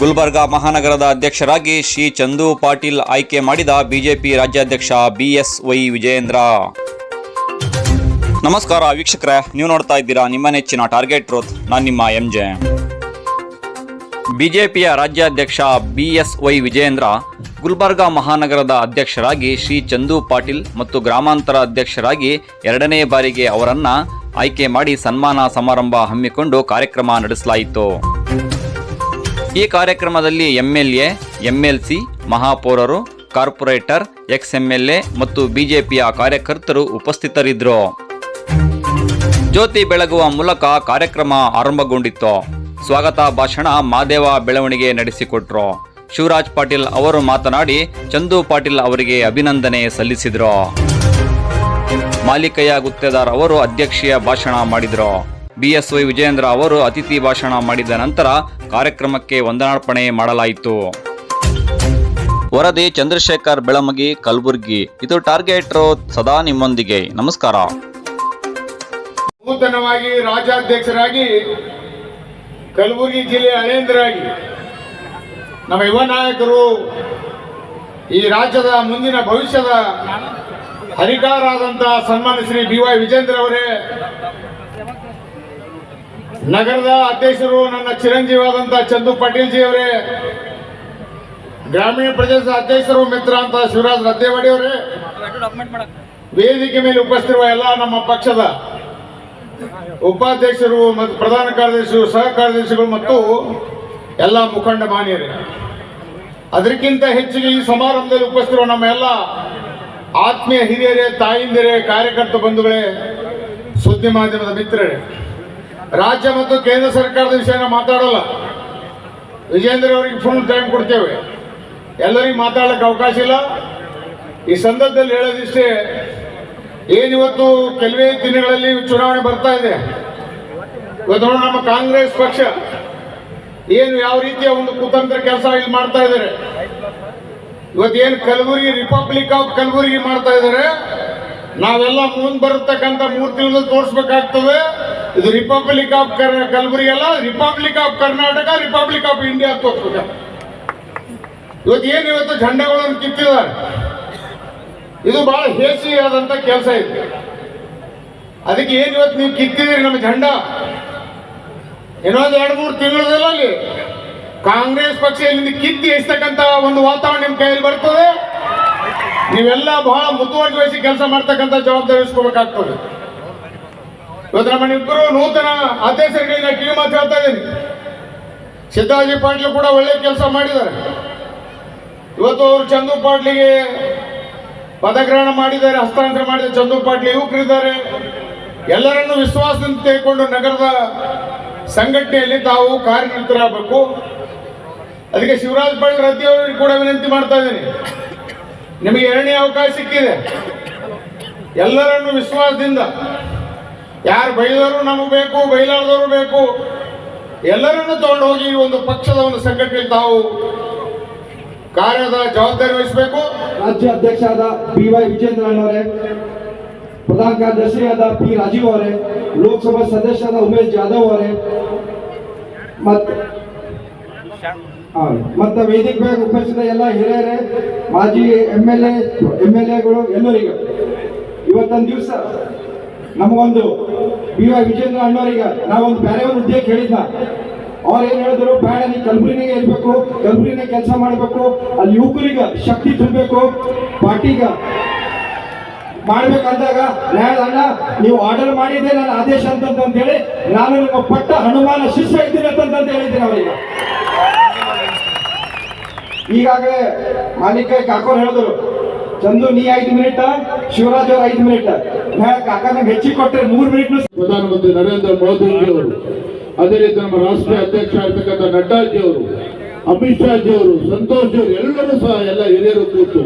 ಗುಲ್ಬರ್ಗಾ ಮಹಾನಗರದ ಅಧ್ಯಕ್ಷರಾಗಿ ಶ್ರೀ ಚಂದು ಪಾಟೀಲ್ ಆಯ್ಕೆ ಮಾಡಿದ ಬಿಜೆಪಿ ರಾಜ್ಯಾಧ್ಯಕ್ಷ ಬಿಎಸ್ ವೈ ವಿಜಯೇಂದ್ರ. ನಮಸ್ಕಾರ ವೀಕ್ಷಕರೇ, ನೀವು ನೋಡ್ತಾ ಇದ್ದೀರಾ ನಿಮ್ಮ ನೆಚ್ಚಿನ ಟಾರ್ಗೆಟ್ ಟ್ರೋತ್, ನಾನು ನಿಮ್ಮ ಎಂ ಜೆ. ಬಿಜೆಪಿಯ ರಾಜ್ಯಾಧ್ಯಕ್ಷ B S Y Vijayendra Gulbarga ಮಹಾನಗರದ ಅಧ್ಯಕ್ಷರಾಗಿ ಶ್ರೀ ಚಂದು ಪಾಟೀಲ್ ಮತ್ತು ಗ್ರಾಮಾಂತರ ಅಧ್ಯಕ್ಷರಾಗಿ ಎರಡನೇ ಬಾರಿಗೆ ಅವರನ್ನು ಆಯ್ಕೆ ಮಾಡಿ ಸನ್ಮಾನ ಸಮಾರಂಭ ಹಮ್ಮಿಕೊಂಡು ಕಾರ್ಯಕ್ರಮ ನಡೆಸಲಾಯಿತು. ಈ ಕಾರ್ಯಕ್ರಮದಲ್ಲಿ ಎಂಎಲ್ಎ, ಎಂಎಲ್ಸಿ, ಮಹಾಪೌರರು, ಕಾರ್ಪೊರೇಟರ್ ಎಕ್ಸ್ ಎಂಎಲ್ಎ ಮತ್ತು ಬಿಜೆಪಿಯ ಕಾರ್ಯಕರ್ತರು ಉಪಸ್ಥಿತರಿದ್ದರು. ಜ್ಯೋತಿ ಬೆಳಗುವ ಮೂಲಕ ಕಾರ್ಯಕ್ರಮ ಆರಂಭಗೊಂಡಿತ್ತು. ಸ್ವಾಗತ ಭಾಷಣ ಮಾದೇವ ಬೆಳವಣಿಗೆ ನಡೆಸಿಕೊಟ್ರು. ಶಿವರಾಜ್ ಪಾಟೀಲ್ ಅವರು ಮಾತನಾಡಿ, ಚಂದು ಪಾಟೀಲ್ ಅವರಿಗೆ ಅಭಿನಂದನೆ ಸಲ್ಲಿಸಿದರು. ಮಾಲಿಕಯ್ಯ ಗುತ್ತೇದಾರ್ ಅವರು ಅಧ್ಯಕ್ಷೀಯ ಭಾಷಣ ಮಾಡಿದರು. ಬಿಎಸ್ವೈ ವಿಜಯೇಂದ್ರ ಅವರು ಅತಿಥಿ ಭಾಷಣ ಮಾಡಿದ ನಂತರ ಕಾರ್ಯಕ್ರಮಕ್ಕೆ ವಂದನಾರ್ಪಣೆ ಮಾಡಲಾಯಿತು. ವರದಿ ಚಂದ್ರಶೇಖರ್ ಬೆಳಮಗಿ, ಕಲಬುರ್ಗಿ. ಇದು ಟಾರ್ಗೆಟ್ ಸದಾ ನಿಮ್ಮೊಂದಿಗೆ. ನಮಸ್ಕಾರ. ನೂತನವಾಗಿ ರಾಜ್ಯಾಧ್ಯಕ್ಷರಾಗಿ, ಕಲಬುರಗಿ ಜಿಲ್ಲೆ ಹಳೇಂದ್ರಾಗಿ ನಮ್ಮ ಯುವ ನಾಯಕರು ಈ ರಾಜ್ಯದ ಮುಂದಿನ ಭವಿಷ್ಯದ ಹರಿಕಾರಾದಂತಹ ಸನ್ಮಾನ ಶ್ರೀ ಬಿ ವೈ ವಿಜೇಂದ್ರ ಅವರೇ ನಗರದ ಅಧ್ಯಕ್ಷರು ನನ್ನ ಚಿರಂಜೀವಾದಂತಹ ಚಂದು ಪಾಟೀಲ್ ಜಿ ಅವರೇ ಗ್ರಾಮೀಣ ಪ್ರದೇಶದ ಅಧ್ಯಕ್ಷರು ಮಿತ್ರ ಅಂತ ಶಿವರಾಜ್ ರದ್ದೇವಾಡಿ ಅವರೇ ವೇದಿಕೆ ಮೇಲೆ ಉಪಸ್ಥಿರುವ ಎಲ್ಲ ನಮ್ಮ ಪಕ್ಷದ ಉಪಾಧ್ಯಕ್ಷರು ಮತ್ತು ಪ್ರಧಾನ ಕಾರ್ಯದರ್ಶಿಗಳು, ಸಹ ಕಾರ್ಯದರ್ಶಿಗಳು ಮತ್ತು ಎಲ್ಲ ಮುಖಂಡ ಮಾನ್ಯರು. ಅದಕ್ಕಿಂತ ಹೆಚ್ಚಿಗೆ ಈ ಸಮಾರಂಭದಲ್ಲಿ ಉಪಸ್ಥಿರುವ ನಮ್ಮ ಎಲ್ಲ ಆತ್ಮೀಯ ಹಿರಿಯರೇ, ತಾಯಿಂದಿರೇ, ಕಾರ್ಯಕರ್ತ ಬಂಧುಗಳೇ, ಸುದ್ದಿ ಮಾಧ್ಯಮದ ಮಿತ್ರರೇ ರಾಜ್ಯ ಮತ್ತು ಕೇಂದ್ರ ಸರ್ಕಾರದ ವಿಷಯನ ಮಾತಾಡೋಲ್ಲ. ವಿಜೇಂದ್ರ ಅವರಿಗೆ ಫುಲ್ ಟೈಮ್ ಕೊಡ್ತೇವೆ. ಎಲ್ಲರಿಗೂ ಮಾತಾಡಲಿಕ್ಕೆ ಅವಕಾಶ ಇಲ್ಲ. ಈ ಸಂದರ್ಭದಲ್ಲಿ ಹೇಳೋದಿಷ್ಟೇ ಏನಿವತ್ತು ಕೆಲವೇ ದಿನಗಳಲ್ಲಿ ಚುನಾವಣೆ ಬರ್ತಾ ಇದೆ. ಇವತ್ತು ನಮ್ಮ ಕಾಂಗ್ರೆಸ್ ಪಕ್ಷ ಏನು ಯಾವ ರೀತಿಯ ಒಂದು ಕುತಂತ್ರ ಕೆಲಸ ಇಲ್ಲಿ ಮಾಡ್ತಾ ಇದ್ದಾರೆ. ಇವತ್ತೇನು ಕಲಬುರಗಿ ರಿಪಬ್ಲಿಕ್ ಆಫ್ ಕಲಬುರಗಿ ಮಾಡ್ತಾ ಇದ್ದಾರೆ. ನಾವೆಲ್ಲ ಮುಂದ್ ಬರತಕ್ಕಂತ ಮೂರು ತಿಂಗಳು ತೋರಿಸ್ಬೇಕಾಗ್ತದೆ. ಇದು ರಿಪಬ್ಲಿಕ್ ಆಫ್ ಕಲಬುರಗಿ ಅಲ್ಲ republic of Karnataka republic of India ತೋರಿಸ್ಬೇಕ. ಇವತ್ತು ಏನು ಇವತ್ತು ಝಂಡಗಳನ್ನು ಕಿತ್ತಿದ್ದಾರೆ? ಇದು ಬಹಳ ಹೇಸಿ ಆದಂತ ಕೆಲಸ ಇದೆ. ಅದಕ್ಕೆ ಏನು ಇವತ್ತು ನೀವು ಕಿತ್ತಿದ್ದೀರಿ ನಮ್ಮ ಝಂಡ ಇನ್ನೊಂದು ಎರಡು ಮೂರು ತಿಂಗಳಲ್ಲಿ ಕಾಂಗ್ರೆಸ್ ಪಕ್ಷ ಇಲ್ಲಿಂದ ಕಿತ್ತಿ ಎಸ್ತಕ್ಕಂತ ಒಂದು ವಾತಾವರಣ ನಿಮ್ಮ ಕೈಯಲ್ಲಿ ಬರ್ತದೆ. ನೀವೆಲ್ಲ ಬಹಳ ಮುತುವರ್ಜಿ ವಹಿಸಿ ಕೆಲಸ ಮಾಡ್ತಕ್ಕಂಥ ಜವಾಬ್ದಾರಿ ವಹಿಸ್ಕೋಬೇಕಾಗ್ತದೆ ಇವತ್ತು ನಮ್ಮ ಇಬ್ಬರು ನೂತನ ನಾನು ಕಿವಿ ಮಾತು ಹೇಳ್ತಾ ಇದ್ದೀನಿ. ಸಿದ್ದಾಜಿ ಪಾಟೀಲ್ ಕೂಡ ಒಳ್ಳೆ ಕೆಲಸ ಮಾಡಿದ್ದಾರೆ. ಇವತ್ತು ಅವರು ಚಂದು ಪಾಟ್ಲಿಗೆ ಪದಗ್ರಹಣ ಮಾಡಿದ್ದಾರೆ, ಹಸ್ತಾಂತರ ಮಾಡಿದ ಚಂದು ಪಾಟ್ಲಿ ಯುವಕರಿದ್ದಾರೆ. ಎಲ್ಲರನ್ನು ವಿಶ್ವಾಸದಿಂದ ತೆಗೆದುಕೊಂಡು ನಗರದ ಸಂಘಟನೆಯಲ್ಲಿ ತಾವು ಕಾರ್ಯನಿರತರಾಗಬೇಕು. ಅದಕ್ಕೆ ಶಿವರಾಜ್ ಪಾಟೀಲ್ ರದ್ದಿ ಅವರಿಗೆ ಕೂಡ ವಿನಂತಿ ಮಾಡ್ತಾ ಇದ್ದೀನಿ. ನಿಮಗೆ ಎರಡನೇ ಅವಕಾಶ ಸಿಕ್ಕಿದೆ. ಎಲ್ಲರನ್ನು ವಿಶ್ವಾಸದಿಂದ. ಯಾರು ಬೈದವರು ನಮಗೆ ಬೇಕು, ಬೈಲಾರದವರು ಬೇಕು, ಎಲ್ಲರನ್ನು ತಗೊಂಡು ಹೋಗಿ ಒಂದು ಪಕ್ಷದ ಒಂದು ಸಂಘಟನೆ ತಾವು ಕಾರ್ಯದ ಜವಾಬ್ದಾರಿ ವಹಿಸಬೇಕು. ರಾಜ್ಯ ಅಧ್ಯಕ್ಷ ಆದ ಬಿ ವೈ ವಿಜೇಂದ್ರನ್ ಅವರೇ, ಪ್ರಧಾನ ಕಾರ್ಯದರ್ಶಿ ಆದ ಪಿ ರಾಜೀವ್ ಅವರೇ, ಲೋಕಸಭಾ ಸದಸ್ಯರಾದ ಉಮೇಶ್ ಜಾಧವ್ ಅವರೇ ಮತ್ತು ಮತ್ತೆ ವೇದಿಕೆ ಮೇಲೆ ಉಪಸ್ಥಿತ ಎಲ್ಲ ಹಿರಿಯರೇ, ಮಾಜಿ ಎಂ ಎಲ್ ಎ ಎಲ್ ಎಗಳು ಎಲ್ಲರಿಗೂ. ಇವತ್ತೊಂದು ದಿವಸ ನಮಗೊಂದು ಬಿ ವೈ ವಿಜೇಂದ್ರ ಅಣ್ಣವರಿಗೆ ನಾವೊಂದು ಬೇರೆ ಒಂದು ಉದ್ಯೋಗ ಹೇಳಿದ್ನ. ಅವ್ರು ಏನ್ ಹೇಳಿದ್ರು? ಬೇಡ, ನೀ ಕಲಬುರಗಿನಾಗೆ ಇರ್ಬೇಕು, ಕಲಬುರಗಿನಾಗ ಕೆಲಸ ಮಾಡಬೇಕು, ಅಲ್ಲಿ ಯುವಕರಿಗೆ ಶಕ್ತಿ ತುಂಬಬೇಕು, ಪಾರ್ಟಿಗ ಮಾಡ್ಬೇಕಂದಾಗ ನಾನು ಅಣ್ಣ, ನೀವು ಆರ್ಡರ್ ಮಾಡಿದ್ದೆ ನನ್ನ ಆದೇಶ ಅಂತಂತ ನಾನು ನಿಮ್ಮ ಪಟ್ಟ ಹನುಮಾನ ಶಿಷ್ಯ ಇದ್ದೀನಿ ಅಂತಂತ ಹೇಳಿದ್ದೀನಿ ಅವರಿಗೆ. ಈಗಾಗಲೇ ಮಾಲೀಕ ಕಾಕೋರ್ ಹೇಳಿದ್ರು, ಚಂದು, ನೀ ಐದು ಮಿನಿಟ್ ಶಿವರಾಜ್ ಅವ್ರ ಐದು ಮಿನಿಟ್ ಕಾಕನಿಗೆ ಕಾಕ ಹೆಚ್ಚಿಗೆ ಕೊಟ್ಟರೆ ಮೂರು ಮಿನಿಟ್ ಪ್ರಧಾನಮಂತ್ರಿ ನರೇಂದ್ರ ಮೋದಿ ಅವರು ಅದೇ ರೀತಿ ನಮ್ಮ ರಾಷ್ಟ್ರೀಯ ಅಧ್ಯಕ್ಷ ಆಗಿರ್ತಕ್ಕಂಥ ನಡ್ಡಾಜಿ ಅವರು ಅಮಿತ್ ಶಾ ಜಿ ಅವರು ಸಂತೋಷ್ ಅವರು ಎಲ್ಲರೂ ಸಹ ಎಲ್ಲ ಹಿರಿಯರು ಕೂತು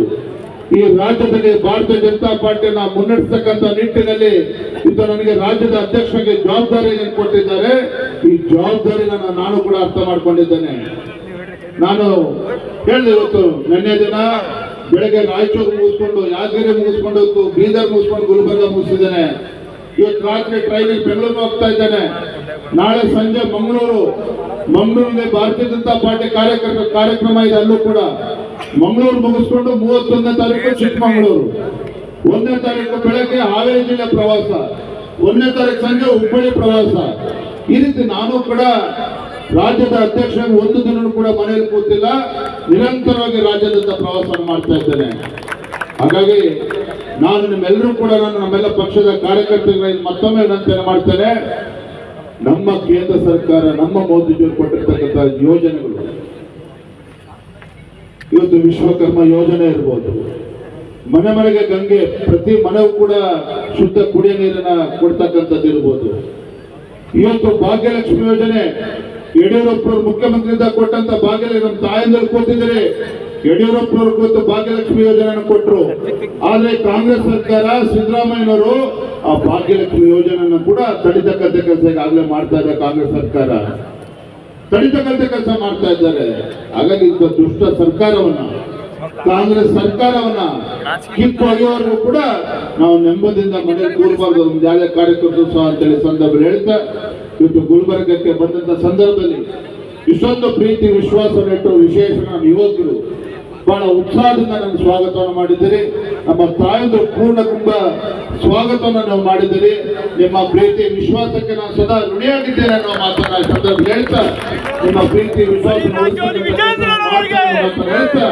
ಈ ರಾಜ್ಯದಲ್ಲಿ ಭಾರತೀಯ ಜನತಾ ಪಾರ್ಟಿಯನ್ನ ಮುನ್ನಡೆಸತಕ್ಕಂಥ ನಿಟ್ಟಿನಲ್ಲಿ ಇದು ನನಗೆ ರಾಜ್ಯದ ಅಧ್ಯಕ್ಷರಿಗೆ ಜವಾಬ್ದಾರಿಯನ್ನು ಕೊಟ್ಟಿದ್ದಾರೆ. ಈ ಜವಾಬ್ದಾರಿನ ನಾನು ಕೂಡ ಅರ್ಥ ಮಾಡ್ಕೊಂಡಿದ್ದೇನೆ. ನಾನು ಹೇಳಿದೆ ಇವತ್ತು ನಿನ್ನೆ ದಿನ ಬೆಳಗ್ಗೆ ರಾಯಚೂರು ಮುಗಿಸ್ಕೊಂಡು ಯಾದಗಿರಿ ಮುಗಿಸ್ಕೊಂಡು ಇವತ್ತು ಬೀದರ್ ಮುಗಿಸ್ಕೊಂಡು ಗುಲ್ಬರ್ಗ ಮುಗಿಸಿದ್ದೇನೆ. ಇವತ್ತು ರಾತ್ರಿ ಟ್ರೈನಿಗೆ ಬೆಂಗಳೂರು ಹೋಗ್ತಾ ಇದ್ದೇನೆ. ನಾಳೆ ಸಂಜೆ ಮಂಗಳೂರು. ಮಂಗಳೂರಿನಲ್ಲಿ ಭಾರತೀಯ ಜನತಾ ಪಾರ್ಟಿ ಕಾರ್ಯಕರ್ತ ಕಾರ್ಯಕ್ರಮ ಇದೆ ಅಲ್ಲೂ ಕೂಡ. ಮಂಗಳೂರು ಮುಗಿಸ್ಕೊಂಡು ಮೂವತ್ತೊಂದನೇ ತಾರೀಕು ಚಿಕ್ಕಮಗಳೂರು. ಒಂದನೇ ತಾರೀಕು ಬೆಳಗ್ಗೆ ಹಾವೇರಿ ಜಿಲ್ಲೆ ಪ್ರವಾಸ. ಒಂದನೇ ತಾರೀಕು ಸಂಜೆ ಹುಬ್ಬಳ್ಳಿ ಪ್ರವಾಸ. ಈ ರೀತಿ ನಾನು ಕೂಡ ರಾಜ್ಯದ ಅಧ್ಯಕ್ಷ ಒಂದು ದಿನ ಕೂಡ ಮನೆಯಲ್ಲಿ ಕೂತಿಲ್ಲ. ನಿರಂತರವಾಗಿ ರಾಜ್ಯದಿಂದ ಪ್ರವಾಸ ಮಾಡ್ತಾ ಇದ್ದೇನೆ. ಹಾಗಾಗಿ ನಾನು ನಿಮ್ಮೆಲ್ಲರೂ ಕೂಡ ನಾನು ನಮ್ಮೆಲ್ಲ ಪಕ್ಷದ ಕಾರ್ಯಕರ್ತರಿಗೆ ಮತ್ತೊಮ್ಮೆ ವಿನಂತಿಯನ್ನು ಮಾಡ್ತೇನೆ. ನಮ್ಮ ಕೇಂದ್ರ ಸರ್ಕಾರ, ನಮ್ಮ ಮೋದಿಜಿಯವರು ಕೊಟ್ಟಿರ್ತಕ್ಕಂಥ ಯೋಜನೆಗಳು. ಇವತ್ತು ವಿಶ್ವಕರ್ಮ ಯೋಜನೆ ಇರ್ಬೋದು. ಮನೆ ಮನೆಗೆ ಗಂಗೆ, ಪ್ರತಿ ಮನೆಗೂ ಕೂಡ ಶುದ್ಧ ಕುಡಿಯ ನೀರನ್ನ ಕೊಡ್ತಕ್ಕಂಥದ್ದು ಇರ್ಬೋದು ಇವತ್ತು ಭಾಗ್ಯಲಕ್ಷ್ಮಿ ಯೋಜನೆ ಯಡಿಯೂರಪ್ಪನವರು ಮುಖ್ಯಮಂತ್ರಿಯಿಂದ ಕೊಟ್ಟಂತ ಭಾಗ್ಯ ನಮ್ಮ ತಾಯಂದರು ಕೂತಿದ್ರೆ ಯಡಿಯೂರಪ್ಪನವರು ಕೂತು ಭಾಗ್ಯಲಕ್ಷ್ಮಿ ಯೋಜನೆಯನ್ನು ಕೊಟ್ಟರು ಆದ್ರೆ ಕಾಂಗ್ರೆಸ್ ಸರ್ಕಾರ ಸಿದ್ದರಾಮಯ್ಯನವರು ಆ ಭಾಗ್ಯಲಕ್ಷ್ಮಿ ಯೋಜನೆಯನ್ನು ಕೂಡ ತಡಿತಕ್ಕಂಥ ಕೆಲಸ ಈಗಾಗಲೇ ಮಾಡ್ತಾ ಇದೆ ಕಾಂಗ್ರೆಸ್ ಸರ್ಕಾರ. ತಡಿತಕ್ಕಂಥ ಕೆಲಸ ಮಾಡ್ತಾ ಇದ್ದಾರೆ. ಹಾಗಾಗಿ ಇಂಥ ದುಷ್ಟ ಸರ್ಕಾರವನ್ನ, ಕಾಂಗ್ರೆಸ್ ಸರ್ಕಾರವನ್ನ ಕಿತ್ತು ಕೂಡ ನಾವು ನೆಮ್ಮದಿಯಿಂದ ಮನೆ ಕೂರಬಾರ್ದು. ಯಾವುದೇ ಕಾರ್ಯಕರ್ತರು ಸಹ ಅಂತೇಳಿ ಸಂದರ್ಭ ಹೇಳ್ತಾ ಇವತ್ತು ಗುಲ್ಬರ್ಗಕ್ಕೆ ಬಂದಂತ ಸಂದರ್ಭದಲ್ಲಿ ಇಷ್ಟೊಂದು ಪ್ರೀತಿ ವಿಶ್ವಾಸವಿಟ್ಟು ವಿಶೇಷ ನಮ್ಮ ಯುವಕರು ಬಹಳ ಉತ್ಸಾಹದಿಂದ ನನ್ನ ಸ್ವಾಗತವನ್ನು ಮಾಡಿದ್ದೀರಿ ನಮ್ಮ ತಾಯಿದು ಪೂರ್ಣ ಕುಂಭ ಸ್ವಾಗತವನ್ನು ನಾವು ಮಾಡಿದ್ದೀರಿ ನಿಮ್ಮ ಪ್ರೀತಿ ವಿಶ್ವಾಸಕ್ಕೆ ನಾನು ಸದಾ ಋಣಿಯಾಗಿದ್ದೇನೆ ಅನ್ನೋ ಮಾತನ್ನ ಸಂದರ್ಭ ಹೇಳ್ತಾ ನಿಮ್ಮ ಪ್ರೀತಿ ವಿಶ್ವಾಸ ಹೇಳ್ತಾ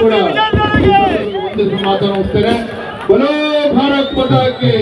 ಕೂಡ ಮಾತನ್ನು ಬಲೋ ಭಾರತ್ ಮಾತಾ ಕಿ